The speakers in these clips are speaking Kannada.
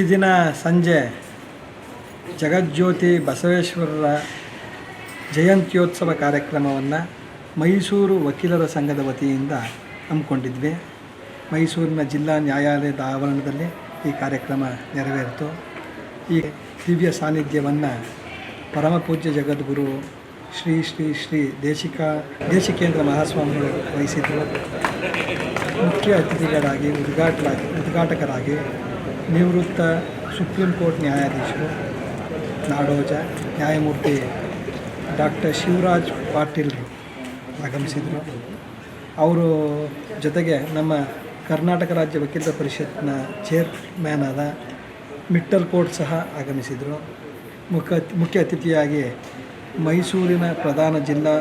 ಈ ದಿನ ಸಂಜೆ ಜಗಜ್ಯೋತಿ ಬಸವೇಶ್ವರರ ಜಯಂತ್ಯೋತ್ಸವ ಕಾರ್ಯಕ್ರಮವನ್ನು ಮೈಸೂರು ವಕೀಲರ ಸಂಘದ ವತಿಯಿಂದ ಹಮ್ಮಿಕೊಂಡಿದ್ವಿ. ಮೈಸೂರಿನ ಜಿಲ್ಲಾ ನ್ಯಾಯಾಲಯದ ಆವರಣದಲ್ಲಿ ಈ ಕಾರ್ಯಕ್ರಮ ನೆರವೇರಿತು. ಈ ದಿವ್ಯ ಸಾನ್ನಿಧ್ಯವನ್ನು ಪರಮಪೂಜ್ಯ ಜಗದ್ಗುರು ಶ್ರೀ ಶ್ರೀ ಶ್ರೀ ದೇಶಿಕ, ದೇಶಿಕೇಂದ್ರ ಮಹಾಸ್ವಾಮಿಗಳು ವಹಿಸಿದರು. ಮುಖ್ಯ ಅತಿಥಿಗಳಾಗಿ ಉದ್ಘಾಟರಾಗಿ ಉದ್ಘಾಟಕರಾಗಿ ನಿವೃತ್ತ ಸುಪ್ರೀಂ ಕೋರ್ಟ್ ನ್ಯಾಯಾಧೀಶರು, ನಾಡೋಜ, ನ್ಯಾಯಮೂರ್ತಿ ಡಾಕ್ಟರ್ ಶಿವರಾಜ್ ಪಾಟೀಲ್ರು ಆಗಮಿಸಿದರು. ಅವರು ಜೊತೆಗೆ ನಮ್ಮ ಕರ್ನಾಟಕ ರಾಜ್ಯ ವಕೀಲರ ಪರಿಷತ್ನ ಚೇರ್ಮ್ಯಾನ್ ಆದ ಮಿಟ್ಟಲ್ ಕೋರ್ಟ್ ಸಹ ಆಗಮಿಸಿದರು. ಮುಖ್ಯ ಮುಖ್ಯ ಅತಿಥಿಯಾಗಿ ಮೈಸೂರಿನ ಪ್ರಧಾನ ಜಿಲ್ಲಾ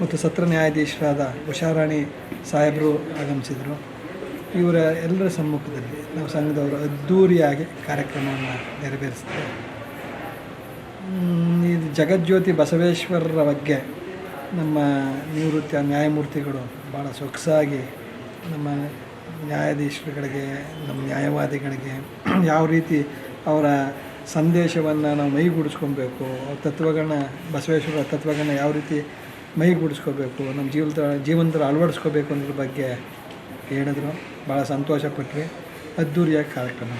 ಮತ್ತು ಸತ್ರ ನ್ಯಾಯಾಧೀಶರಾದ ಉಷಾರಾಣಿ ಸಾಹೇಬರು ಆಗಮಿಸಿದರು. ಇವರ ಎಲ್ಲರ ಸಮ್ಮುಖದಲ್ಲಿ ನಾವು ಸಂಘದವರು ಅದ್ಧೂರಿಯಾಗಿ ಕಾರ್ಯಕ್ರಮವನ್ನು ನೆರವೇರಿಸ್ತೇವೆ ಇದು ಜಗಜ್ಯೋತಿ ಬಸವೇಶ್ವರರ ಬಗ್ಗೆ ನಮ್ಮ ನಿವೃತ್ತ ನ್ಯಾಯಮೂರ್ತಿಗಳು ಭಾಳ ಸೊಗಸಾಗಿ ನಮ್ಮ ನ್ಯಾಯಾಧೀಶರುಗಳಿಗೆ, ನಮ್ಮ ನ್ಯಾಯವಾದಿಗಳಿಗೆ ಯಾವ ರೀತಿ ಅವರ ಸಂದೇಶವನ್ನು ನಾವು ಮೈಗೂಡಿಸ್ಕೊಬೇಕು, ಅವ್ರ ತತ್ವಗಳನ್ನ ಬಸವೇಶ್ವರ ತತ್ವಗಳನ್ನ ಯಾವ ರೀತಿ ಮೈಗೂಡಿಸ್ಕೋಬೇಕು, ನಮ್ಮ ಜೀವನ ಜೀವನದಲ್ಲಿ ಅಳವಡಿಸ್ಕೋಬೇಕು ಅನ್ನೋದ್ರ ಬಗ್ಗೆ ಹೇಳಿದ್ರು. ಭಾಳ ಸಂತೋಷಪಟ್ವಿ ಅದ್ಧೂರಿಯಾಗಿ ಕಾರ್ಯಕ್ರಮ.